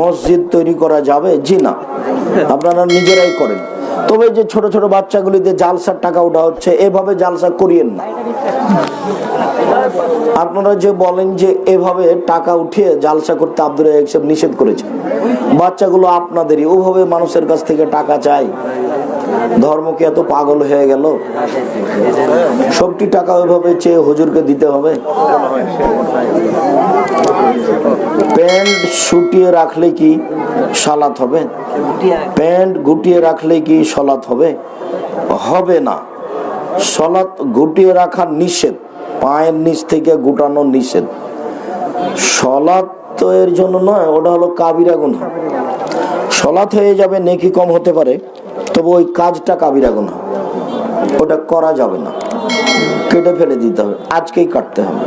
মসজিদ তৈরি করা যাবে? জি না। আপনারা নিজেরাই করেন। তবে যে ছোট ছোট বাচ্চাগুলিতে জালসার টাকা ওঠা হচ্ছে, এভাবে জালসা করিয়েন না। আপনারা যে বলেন যে এভাবে টাকা উঠিয়ে জালসা করতে আব্দুল সাহেব নিষেধ করেছে বাচ্চাগুলো আপনাদেরই, ওভাবে মানুষের কাছ থেকে টাকা চাই। ধর্ম কি এত পাগল হয়ে গেল? সবটি টাকা ওইভাবে চেয়ে হুজুরকে দিতে হবে? প্যান্ট শুটিয়ে রাখলে কি সালাত হবে? প্যান্ট গুটিয়ে রাখলে কি সলাৎ হবে? হবে না। সলাৎ গুটিয়ে রাখা নিষেধ, পায়ের নিচ থেকে গুটানো নিষেধ। সলাৎ তো এর জন্য নয়, ওটা হলো কাবিরা গুনহা। সলাৎ হয়ে যাবে, নেকি কম হতে পারে, তবে ওই কাজটা কাবিরা গুনহা। ওটা করা যাবে না। কেটে ফেলে দিতে হবে, আজকেই কাটতে হবে।